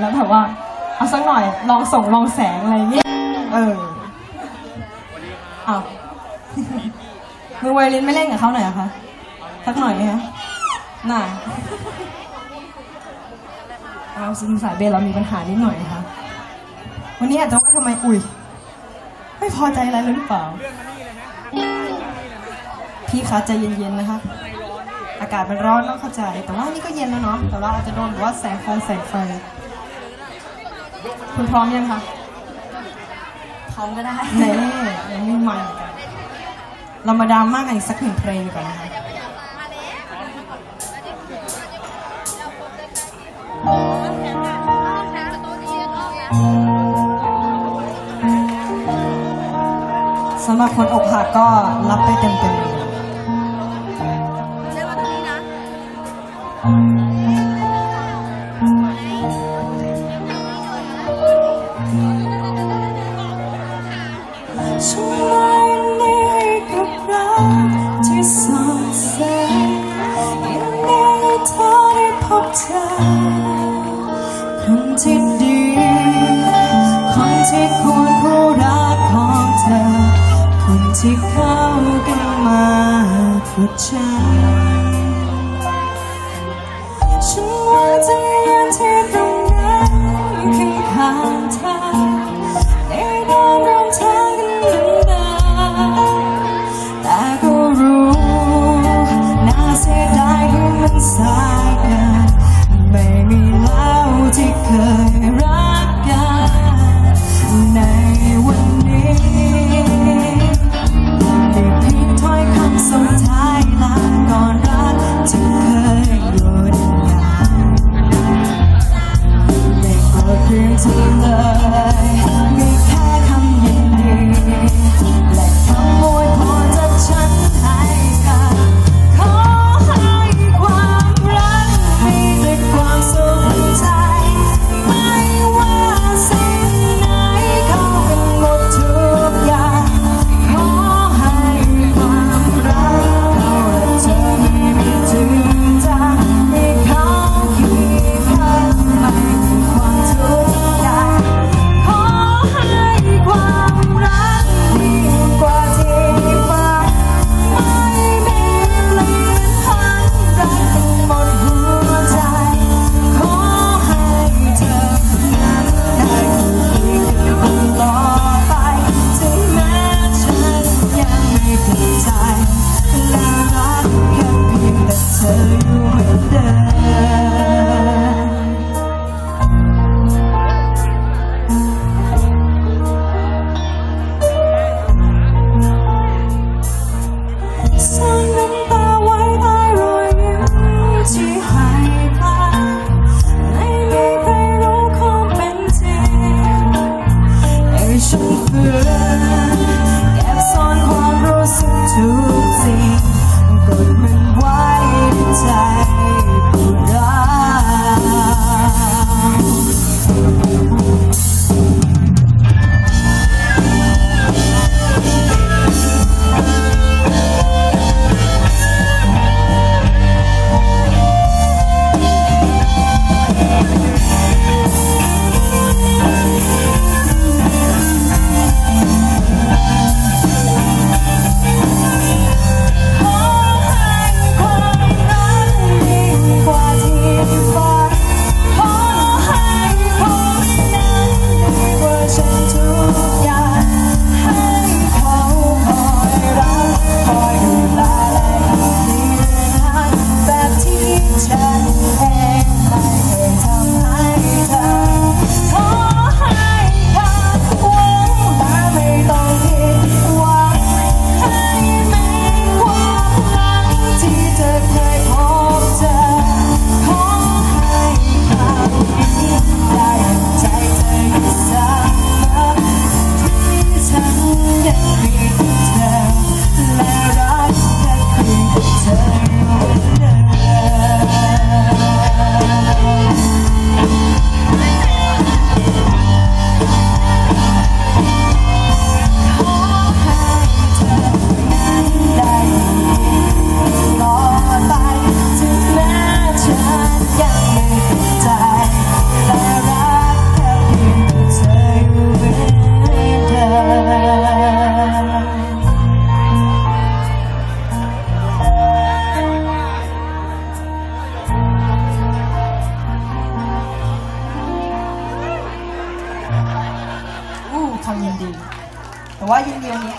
แล้วแบบว่าเอาสักหน่อยลองส่งลองแสงอะไรเงี้ยเออเอามือไวโอลินไม่เล่นกับเขาหน่อยเหรอคะสักหน่อยไหมคะน่าเอาซิงสายเบสเรามีปัญหานิดหน่อยนะคะวันนี้อาจจะว่าทำไมอุ้ยไม่พอใจอะไรเลยหรือเปล่า พี่คะใจเย็นๆนะคะ อากาศมันร้อนต้องเข้าใจ แต่ว่านี่ก็เย็นแล้วเนาะแต่ว่าอาจจะโดนแบบว่าแสงฟงแสงไฟ คุณพร้อมยังคะพร้อมก็ได้แน่ยังไม่มันกันเรามาดราม่ากันอีกสักหนึ่งเพลงดีกว่อนนะคะ สำหรับคนอกหักก็รับไปเต็มๆ ที่เข้ากันมากับฉันฉันว่าจะยืนที่ตรงนั้นข้างข้างๆเธอ sky ความยินดี แต่ว่ายินดีวันนี้